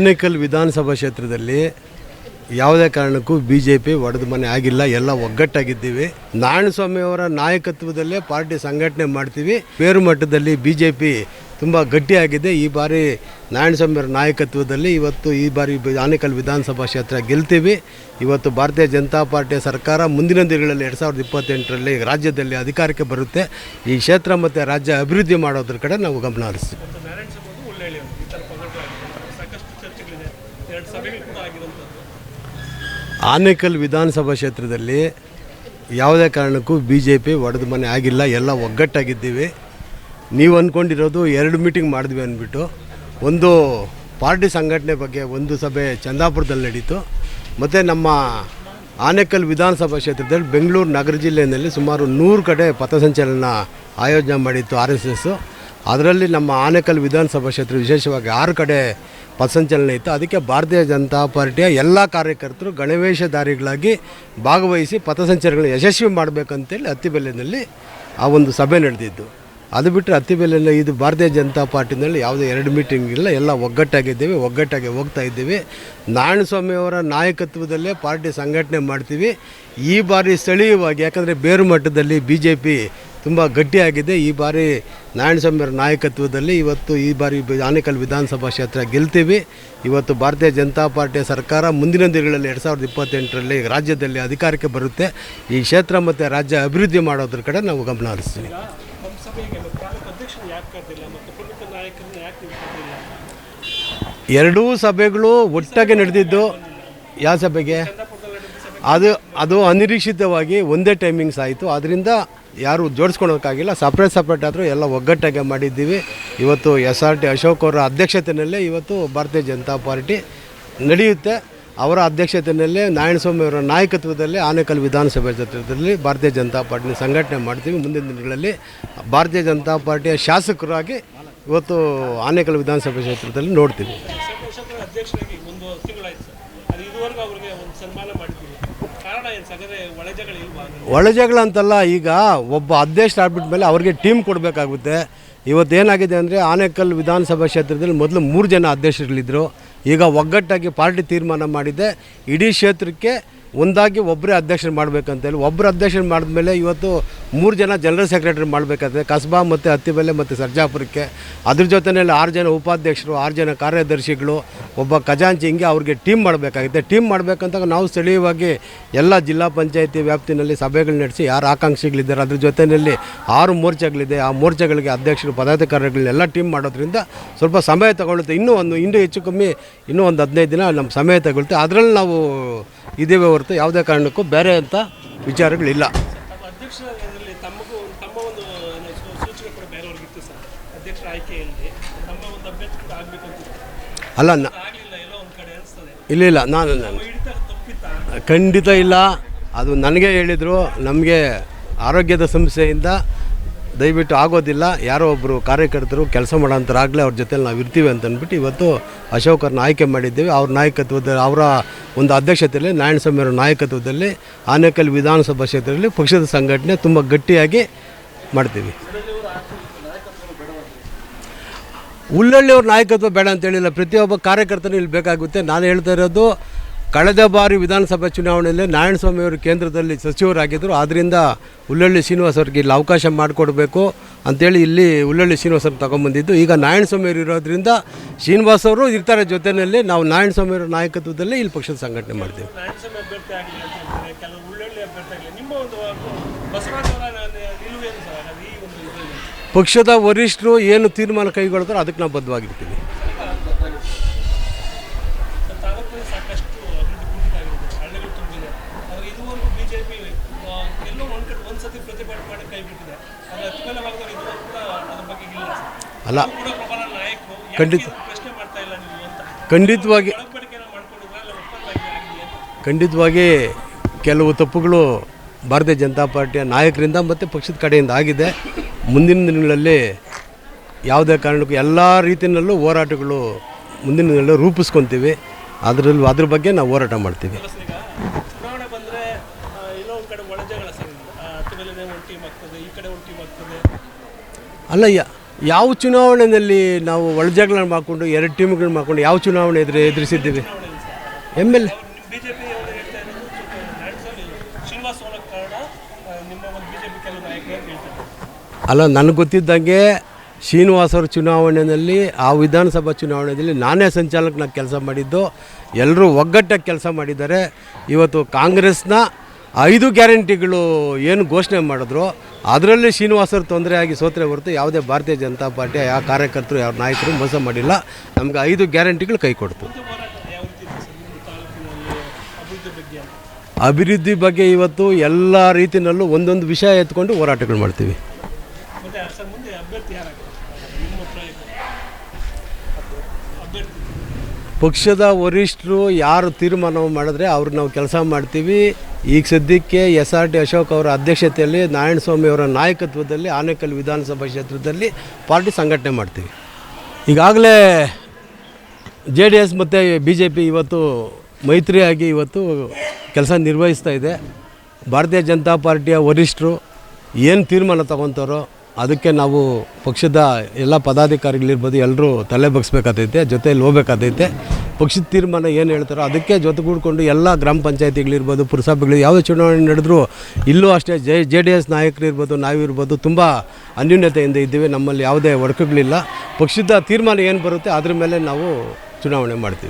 ಆನೇಕಲ್ ವಿಧಾನಸಭಾ ಕ್ಷೇತ್ರದಲ್ಲಿ ಯಾವುದೇ ಕಾರಣಕ್ಕೂ ಬಿ ಜೆ ಪಿ ಒಡೆದ ಮನೆ ಆಗಿಲ್ಲ, ಎಲ್ಲ ಒಗ್ಗಟ್ಟಾಗಿದ್ದೀವಿ. ನಾರಾಯಣಸ್ವಾಮಿ ಅವರ ನಾಯಕತ್ವದಲ್ಲೇ ಪಾರ್ಟಿ ಸಂಘಟನೆ ಮಾಡ್ತೀವಿ. ಬೇರು ಮಟ್ಟದಲ್ಲಿ ಬಿ ಜೆ ಪಿ ತುಂಬ ಗಟ್ಟಿಯಾಗಿದೆ. ಈ ಬಾರಿ ನಾರಾಯಣಸ್ವಾಮಿ ಅವರ ನಾಯಕತ್ವದಲ್ಲಿ ಇವತ್ತು ಈ ಬಾರಿ ಆನೇಕಲ್ ವಿಧಾನಸಭಾ ಕ್ಷೇತ್ರ ಗೆಲ್ತೀವಿ. ಇವತ್ತು ಭಾರತೀಯ ಜನತಾ ಪಾರ್ಟಿಯ ಸರ್ಕಾರ ಮುಂದಿನ ದಿನಗಳಲ್ಲಿ ಎರಡು ಸಾವಿರದ ಇಪ್ಪತ್ತೆಂಟರಲ್ಲಿ ರಾಜ್ಯದಲ್ಲಿ ಅಧಿಕಾರಕ್ಕೆ ಬರುತ್ತೆ. ಈ ಕ್ಷೇತ್ರ ಮತ್ತು ರಾಜ್ಯ ಅಭಿವೃದ್ಧಿ ಮಾಡೋದ್ರ ಕಡೆ ನಾವು ಗಮನ ಹರಿಸ್ತೀವಿ ಮತ್ತು ನಾರಾಯಣ ಸಭಾದು ಒಳ್ಳೆಯ ಈ ಥರ ಪಂಗಡ ಆಗಿದೆ ಸಾಕಷ್ಟು ಚರ್ಚೆಗಳಿದೆ ಎರಡು ಸಭೆಗಳು ಕೂಡ ಆಗಿರುವಂಥದ್ದು ಆನೇಕಲ್ ವಿಧಾನಸಭಾ ಕ್ಷೇತ್ರದಲ್ಲಿ ಯಾವುದೇ ಕಾರಣಕ್ಕೂ ಬಿ ಜೆ ಪಿ ಒಡೆದ ಮನೆ ಆಗಿಲ್ಲ, ಎಲ್ಲ ಒಗ್ಗಟ್ಟಾಗಿದ್ದೀವಿ. ನೀವು ಅಂದ್ಕೊಂಡಿರೋದು ಎರಡು ಮೀಟಿಂಗ್ ಮಾಡಿದ್ವಿ ಅಂದ್ಬಿಟ್ಟು. ಒಂದು ಪಾರ್ಟಿ ಸಂಘಟನೆ ಬಗ್ಗೆ ಒಂದು ಸಭೆ ಚಂದಾಪುರದಲ್ಲಿ ನಡೀತು. ಮತ್ತು ನಮ್ಮ ಆನೇಕಲ್ ವಿಧಾನಸಭಾ ಕ್ಷೇತ್ರದಲ್ಲಿ ಬೆಂಗಳೂರು ನಗರ ಜಿಲ್ಲೆಯಲ್ಲಿ ಸುಮಾರು ನೂರು ಕಡೆ ಪಥಸಂಚಲನ ಆಯೋಜನೆ ಮಾಡಿತ್ತು ಆರ್ ಎಸ್ ಎಸ್ಸು ಅದರಲ್ಲಿ ನಮ್ಮ ಆನೇಕಲ್ ವಿಧಾನಸಭಾ ಕ್ಷೇತ್ರ ವಿಶೇಷವಾಗಿ ಆರು ಕಡೆ ಪಥಸಂಚಲನ ಇತ್ತು. ಅದಕ್ಕೆ ಭಾರತೀಯ ಜನತಾ ಪಾರ್ಟಿಯ ಎಲ್ಲ ಕಾರ್ಯಕರ್ತರು ಗಣವೇಶಧಾರಿಗಳಾಗಿ ಭಾಗವಹಿಸಿ ಪಥಸಂಚಲನ ಯಶಸ್ವಿ ಮಾಡಬೇಕಂತೇಳಿ ಅತ್ತಿಬೆಲೆಯಲ್ಲಿ ಆ ಒಂದು ಸಭೆ ನಡೆದಿದ್ದು. ಅದು ಬಿಟ್ಟರೆ ಅತ್ತಿಬೆಲೆಯಲ್ಲಿ ಇದು ಭಾರತೀಯ ಜನತಾ ಪಾರ್ಟಿನಲ್ಲಿ ಯಾವುದೇ ಎರಡು ಮೀಟಿಂಗ್ ಇಲ್ಲ. ಎಲ್ಲ ಒಗ್ಗಟ್ಟಾಗಿದ್ದೇವೆ, ಒಗ್ಗಟ್ಟಾಗಿ ಹೋಗ್ತಾ ಇದ್ದೀವಿ. ನಾರಾಯಣಸ್ವಾಮಿ ಅವರ ನಾಯಕತ್ವದಲ್ಲೇ ಪಾರ್ಟಿ ಸಂಘಟನೆ ಮಾಡ್ತೀವಿ. ಈ ಬಾರಿ ಸ್ಥಳೀಯವಾಗಿ, ಯಾಕಂದರೆ ಬೇರು ಮಟ್ಟದಲ್ಲಿ ಬಿ ಜೆ ಪಿ ತುಂಬ ಗಟ್ಟಿಯಾಗಿದೆ. ಈ ಬಾರಿ ನಾರಾಯಣಸ್ವಾಮಿ ಅವರ ನಾಯಕತ್ವದಲ್ಲಿ ಇವತ್ತು ಈ ಬಾರಿ ಆನೇಕಲ್ ವಿಧಾನಸಭಾ ಕ್ಷೇತ್ರ ಗೆಲ್ತೀವಿ. ಇವತ್ತು ಭಾರತೀಯ ಜನತಾ ಪಾರ್ಟಿಯ ಸರ್ಕಾರ ಮುಂದಿನ ದಿನಗಳಲ್ಲಿ ಎರಡು ಸಾವಿರದ ಇಪ್ಪತ್ತೆಂಟರಲ್ಲಿ ರಾಜ್ಯದಲ್ಲಿ ಅಧಿಕಾರಕ್ಕೆ ಬರುತ್ತೆ. ಈ ಕ್ಷೇತ್ರ ಮತ್ತು ರಾಜ್ಯ ಅಭಿವೃದ್ಧಿ ಮಾಡೋದ್ರ ಕಡೆ ನಾವು ಗಮನ ಹರಿಸ್ತೀವಿ. ಎರಡೂ ಸಭೆಗಳು ಒಟ್ಟಾಗಿ ನಡೆದಿದ್ದು. ಯಾವ ಸಭೆಗೆ? ಅದು ಅದು ಅನಿರೀಕ್ಷಿತವಾಗಿ ಒಂದೇ ಟೈಮಿಂಗ್ಸ್ ಆಯಿತು. ಅದರಿಂದ ಯಾರು ಜೋಡಿಸ್ಕೊಳೋಕ್ಕಾಗಿಲ್ಲ. ಸಪ್ರೇಟ್ ಸಪ್ರೇಟ್ ಆದರೂ ಎಲ್ಲ ಒಗ್ಗಟ್ಟಾಗೆ ಮಾಡಿದ್ದೀವಿ. ಇವತ್ತು ಎಸ್ ಆರ್ ಟಿ ಅಶೋಕ್ ಅವರ ಅಧ್ಯಕ್ಷತೆಯಲ್ಲೇ ಇವತ್ತು ಭಾರತೀಯ ಜನತಾ ಪಾರ್ಟಿ ನಡೆಯುತ್ತೆ. ಅವರ ಅಧ್ಯಕ್ಷತೆಯಲ್ಲೇ ನಾರಾಯಣಸ್ವಾಮಿ ಅವರ ನಾಯಕತ್ವದಲ್ಲಿ ಆನೇಕಲ್ ವಿಧಾನಸಭೆ ಕ್ಷೇತ್ರದಲ್ಲಿ ಭಾರತೀಯ ಜನತಾ ಪಾರ್ಟಿನ ಸಂಘಟನೆ ಮಾಡ್ತೀವಿ. ಮುಂದಿನ ದಿನಗಳಲ್ಲಿ ಭಾರತೀಯ ಜನತಾ ಪಾರ್ಟಿಯ ಶಾಸಕರಾಗಿ ಇವತ್ತು ಆನೇಕಲ್ ವಿಧಾನಸಭೆ ಕ್ಷೇತ್ರದಲ್ಲಿ ನೋಡ್ತೀವಿ. ಇದುವರೆಗೂ ಒಳಜಗಳ ಅಂತಲ್ಲ ಈಗ ಒಬ್ಬ ಅಧ್ಯಕ್ಷ ಆಗ್ಬಿಟ್ಟ ಮೇಲೆ ಅವ್ರಿಗೆ ಟೀಮ್ ಕೊಡಬೇಕಾಗುತ್ತೆ. ಇವತ್ತೇನಾಗಿದೆ ಅಂದರೆ ಆನೇಕಲ್ ವಿಧಾನಸಭಾ ಕ್ಷೇತ್ರದಲ್ಲಿ ಮೊದಲು ಮೂರು ಜನ ಅಧ್ಯಕ್ಷರುಗಳಿದ್ದರು ಈಗ ಒಗ್ಗಟ್ಟಾಗಿ ಪಾರ್ಟಿ ತೀರ್ಮಾನ ಮಾಡಿದೆ. ಇಡೀ ಕ್ಷೇತ್ರಕ್ಕೆ ಒಂದಾಗಿ ಒಬ್ಬರೇ ಅಧ್ಯಕ್ಷರು ಮಾಡಬೇಕಂತೇಳಿ, ಒಬ್ಬರು ಅಧ್ಯಕ್ಷರು ಮಾಡಿದ್ಮೇಲೆ ಇವತ್ತು ಮೂರು ಜನ ಜನರಲ್ ಸೆಕ್ರೆಟರಿ ಮಾಡಬೇಕಾದ್ರೆ ಕಸ್ಬಾ ಮತ್ತು ಹತ್ತಿಬೆಲೆ ಮತ್ತು ಸರ್ಜಾಪುರಕ್ಕೆ. ಅದ್ರ ಜೊತೆಯಲ್ಲಿ ಆರು ಜನ ಉಪಾಧ್ಯಕ್ಷರು, ಆರು ಜನ ಕಾರ್ಯದರ್ಶಿಗಳು, ಒಬ್ಬ ಖಜಾಂಚಿ ಹಿಂಗೆ ಅವ್ರಿಗೆ ಟೀಮ್ ಮಾಡಬೇಕಾಗುತ್ತೆ. ಟೀಮ್ ಮಾಡಬೇಕಂತ ನಾವು ಸ್ಥಳೀಯವಾಗಿ ಎಲ್ಲ ಜಿಲ್ಲಾ ಪಂಚಾಯಿತಿ ವ್ಯಾಪ್ತಿನಲ್ಲಿ ಸಭೆಗಳು ನಡೆಸಿ ಯಾರು ಆಕಾಂಕ್ಷಿಗಳಿದ್ದಾರೆ, ಅದ್ರ ಜೊತೆಯಲ್ಲಿ ಆರು ಮೋರ್ಚಾಗಳಿದೆ. ಆ ಮೋರ್ಚಾಗಳಿಗೆ ಅಧ್ಯಕ್ಷರು, ಪದಾಧಿಕಾರಿಗಳನ್ನೆಲ್ಲ ಟೀಮ್ ಮಾಡೋದ್ರಿಂದ ಸ್ವಲ್ಪ ಸಮಯ ತಗೊಳ್ಳುತ್ತೆ. ಇನ್ನೂ ಒಂದು, ಇನ್ನೂ ಹೆಚ್ಚು ಕಮ್ಮಿ ಇನ್ನೂ ಒಂದು ಹದಿನೈದು ದಿನ ನಮ್ಮ ಸಮಯ ತಗೊಳ್ಳುತ್ತೆ. ಅದರಲ್ಲಿ ನಾವು ಇದೇವೆ ಹೊರತು ಯಾವುದೇ ಕಾರಣಕ್ಕೂ ಬೇರೆ ಅಂತ ವಿಚಾರಗಳಿಲ್ಲ. ಅಲ್ಲ ಇಲ್ಲ ಇಲ್ಲ ನಾನು ಖಂಡಿತ ಇಲ್ಲ. ಅದು ನನಗೆ ಹೇಳಿದರು, ನಮಗೆ ಆರೋಗ್ಯದ ಸಮಸ್ಯೆಯಿಂದ ದಯವಿಟ್ಟು ಆಗೋದಿಲ್ಲ. ಯಾರೋ ಒಬ್ಬರು ಕಾರ್ಯಕರ್ತರು ಕೆಲಸ ಮಾಡೋಂಥರಾಗಲೇ ಅವ್ರ ಜೊತೆಲಿ ನಾವು ಇರ್ತೀವಿ ಅಂತ ಅಂದ್ಬಿಟ್ಟು ಇವತ್ತು ಅಶೋಕರನ್ನ ಆಯ್ಕೆ ಮಾಡಿದ್ದೇವೆ. ಅವ್ರ ನಾಯಕತ್ವದಲ್ಲಿ ಅವರ ಒಂದು ಅಧ್ಯಕ್ಷತೆಯಲ್ಲಿ ನಾರಾಯಣಸ್ವಾಮಿ ಅವರ ನಾಯಕತ್ವದಲ್ಲಿ ಆನೇಕಲ್ ವಿಧಾನಸಭಾ ಕ್ಷೇತ್ರದಲ್ಲಿ ಪಕ್ಷದ ಸಂಘಟನೆ ತುಂಬ ಗಟ್ಟಿಯಾಗಿ ಮಾಡ್ತೀವಿ. ಉಳ್ಳಳ್ಳಿಯವ್ರ ನಾಯಕತ್ವ ಬೇಡ ಅಂತ ಹೇಳಿಲ್ಲ. ಪ್ರತಿಯೊಬ್ಬ ಕಾರ್ಯಕರ್ತನೂ ಇಲ್ಲಿ ಬೇಕಾಗುತ್ತೆ. ನಾನು ಹೇಳ್ತಾ ಇರೋದು ಕಳೆದ ಬಾರಿ ವಿಧಾನಸಭಾ ಚುನಾವಣೆಯಲ್ಲಿ ನಾರಾಯಣಸ್ವಾಮಿ ಅವರು ಕೇಂದ್ರದಲ್ಲಿ ಸಚಿವರಾಗಿದ್ದರು. ಆದ್ದರಿಂದ ಹುಲ್ಲಳ್ಳಿ ಶ್ರೀನಿವಾಸ್ ಅವ್ರಿಗೆ ಇಲ್ಲಿ ಅವಕಾಶ ಮಾಡಿಕೊಡ್ಬೇಕು ಅಂತೇಳಿ ಇಲ್ಲಿ ಉಳ್ಳಳ್ಳಿ ಶ್ರೀನಿವಾಸ್ ಅವ್ರು ತಗೊಂಬಂದಿದ್ದು. ಈಗ ನಾರಾಯಣಸ್ವಾಮಿ ಅವರು ಇರೋದ್ರಿಂದ ಶ್ರೀನಿವಾಸ್ ಅವರು ಇರ್ತಾರೆ ಜೊತೆಯಲ್ಲಿ ನಾವು ನಾರಾಯಣಸ್ವಾಮಿ ಅವರ ನಾಯಕತ್ವದಲ್ಲೇ ಇಲ್ಲಿ ಪಕ್ಷದ ಸಂಘಟನೆ ಮಾಡ್ತೀವಿ. ಪಕ್ಷದ ವರಿಷ್ಠರು ಏನು ತೀರ್ಮಾನ ಕೈಗೊಳ್ತಾರೋ ಅದಕ್ಕೆ ನಾವು ಬದ್ಧವಾಗಿರ್ತೀವಿ. ಸಾಕಷ್ಟು ಅಭಿವೃದ್ಧಿ ಕುಂಠಿತ ಆಗಿದೆ ಹಳ್ಳಿಗಳು ತುಂಬಿದೆ ಆದರೆ ಇದುವರೆಗೂ ಬಿಜೆಪಿ ಎಲ್ಲೋ ಒಂದು ಕಡೆ ಒಂದು ಸತಿ ಪ್ರತಿಭಟನೆ ಮಾಡಿ ಕೈ ಬಿಟ್ಟಿದೆ. ಅದು ಭಾಗದಲ್ಲಿ ಇದುವರೆಗೂ ಕೂಡ ಅದ್ರ ಬಗ್ಗೆ ಇಲ್ಲ ಅಲ್ಲ ಕೂಡ ಪ್ರಬಲ ನಾಯಕರು. ಖಂಡಿತ. ಪ್ರಶ್ನೆ ಮಾಡ್ತಾ ಇಲ್ಲ ನೀವು ಅಂತ. ಖಂಡಿತವಾಗಿ ಖಂಡಿತವಾಗಿ ಕೆಲವು ತಪ್ಪುಗಳು ಭಾರತೀಯ ಜನತಾ ಪಾರ್ಟಿಯ ನಾಯಕರಿಂದ ಮತ್ತು ಪಕ್ಷದ ಕಡೆಯಿಂದ ಆಗಿದೆ. ಮುಂದಿನ ದಿನಗಳಲ್ಲಿ ಯಾವುದೇ ಕಾರಣಕ್ಕೂ ಎಲ್ಲ ರೀತಿಯಲ್ಲೂ ಹೋರಾಟಗಳು ಮುಂದಿನ ದಿನಗಳಲ್ಲಿ ರೂಪಿಸ್ಕೊತೀವಿ. ಅದರಲ್ಲೂ ಅದ್ರ ಬಗ್ಗೆ ನಾವು ಹೋರಾಟ ಮಾಡ್ತೀವಿ ಪ್ಲಸ್ ಈಗ ಚುನಾವಣೆ ಬಂದರೆ ಎಲ್ಲೋ ಒಂದು ಆಗ್ತದೆ ಈ ಕಡೆ ಒಂದು ಟೀಮ್ ಆಗ್ತದೆ ಅಲ್ಲ ಯ- ಯಾವ ಚುನಾವಣೆಯಲ್ಲಿ ನಾವು ಒಳಜಗಳ ಮಾಡಿಕೊಂಡು ಎರಡು ಟೀಮ್ಗಳನ್ನು ಮಾಡಿಕೊಂಡು ಯಾವ ಚುನಾವಣೆ ಎದುರು ಎದುರಿಸಿದ್ದೀವಿ? ಎಂ ಎಲ್ ಅಲ್ಲ ನನಗೆ ಗೊತ್ತಿದ್ದಂಗೆ ಶ್ರೀನಿವಾಸ್ ಅವ್ರ ಚುನಾವಣೆಯಲ್ಲಿ ಆ ವಿಧಾನಸಭಾ ಚುನಾವಣೆಯಲ್ಲಿ ನಾನೇ ಸಂಚಾಲಕನಾಗಿ ಕೆಲಸ ಮಾಡಿದ್ದು ಎಲ್ಲರೂ ಒಗ್ಗಟ್ಟಾಗಿ ಕೆಲಸ ಮಾಡಿದ್ದಾರೆ. ಇವತ್ತು ಕಾಂಗ್ರೆಸ್ನ ಐದು ಗ್ಯಾರಂಟಿಗಳು ಏನು ಘೋಷಣೆ ಮಾಡಿದ್ರು, ಅದರಲ್ಲಿ ಶ್ರೀನಿವಾಸರು ತೊಂದರೆ ಆಗಿ ಸೋತ್ರೆ ಹೊರತು ಯಾವುದೇ ಭಾರತೀಯ ಜನತಾ ಪಾರ್ಟಿಯ ಯಾವ ಕಾರ್ಯಕರ್ತರು ಯಾವ ನಾಯಕರು ಮೋಸ ಮಾಡಿಲ್ಲ. ನಮ್ಗೆ ಐದು ಗ್ಯಾರಂಟಿಗಳು ಕೈ ಕೊಡ್ತು. ಅಭಿವೃದ್ಧಿ ಬಗ್ಗೆ ಇವತ್ತು ಎಲ್ಲ ರೀತಿಯಲ್ಲೂ ಒಂದೊಂದು ವಿಷಯ ಎತ್ಕೊಂಡು ಹೋರಾಟಗಳು ಮಾಡ್ತೀವಿ. ಪಕ್ಷದ ವರಿಷ್ಠರು ಯಾರು ತೀರ್ಮಾನ ಮಾಡಿದ್ರೆ ಅವ್ರು ನಾವು ಕೆಲಸ ಮಾಡ್ತೀವಿ. ಈಗ ಸದ್ಯಕ್ಕೆ ಎಸ್ ಆರ್ ಟಿ ಅಶೋಕ್ ಅವರ ಅಧ್ಯಕ್ಷತೆಯಲ್ಲಿ ನಾರಾಯಣಸ್ವಾಮಿ ಅವರ ನಾಯಕತ್ವದಲ್ಲಿ ಆನೇಕಲ್ ವಿಧಾನಸಭಾ ಕ್ಷೇತ್ರದಲ್ಲಿ ಪಾರ್ಟಿ ಸಂಘಟನೆ ಮಾಡ್ತೀವಿ. ಈಗಾಗಲೇ ಜೆ ಡಿ ಎಸ್ ಮತ್ತು ಬಿ ಜೆ ಪಿ ಇವತ್ತು ಮೈತ್ರಿಯಾಗಿ ಇವತ್ತು ಕೆಲಸ ನಿರ್ವಹಿಸ್ತಾ ಇದೆ. ಭಾರತೀಯ ಜನತಾ ಪಾರ್ಟಿಯ ವರಿಷ್ಠರು ಏನು ತೀರ್ಮಾನ ತಗೊತಾರೋ ಅದಕ್ಕೆ ನಾವು ಪಕ್ಷದ ಎಲ್ಲ ಪದಾಧಿಕಾರಿಗಳಿರ್ಬೋದು ಎಲ್ಲರೂ ತಲೆ ಬಗ್ಸ್ಬೇಕಾತೈತೆ ಜೊತೆಯಲ್ಲಿ ಹೋಗ್ಬೇಕಾತೈತೆ. ಪಕ್ಷದ ತೀರ್ಮಾನ ಏನು ಹೇಳ್ತಾರೋ ಅದಕ್ಕೆ ಜೊತೆಗೂಡ್ಕೊಂಡು ಎಲ್ಲ ಗ್ರಾಮ ಪಂಚಾಯತಿಗಳಿರ್ಬೋದು, ಪುರಸಭೆಗಳು ಯಾವುದೇ ಚುನಾವಣೆ ನಡೆದರೂ ಇಲ್ಲೂ ಅಷ್ಟೇ ಜೆ ಜೆ ಡಿ ಎಸ್ ನಾಯಕರಿರ್ಬೋದು, ನಾವಿರ್ಬೋದು ತುಂಬ ಅನ್ಯೂನ್ಯತೆಯಿಂದ ಇದ್ದೀವಿ. ನಮ್ಮಲ್ಲಿ ಯಾವುದೇ ಒಡಕುಗಳಿಲ್ಲ. ಪಕ್ಷದ ತೀರ್ಮಾನ ಏನು ಬರುತ್ತೆ ಅದ್ರ ಮೇಲೆ ನಾವು ಚುನಾವಣೆ ಮಾಡ್ತೀವಿ.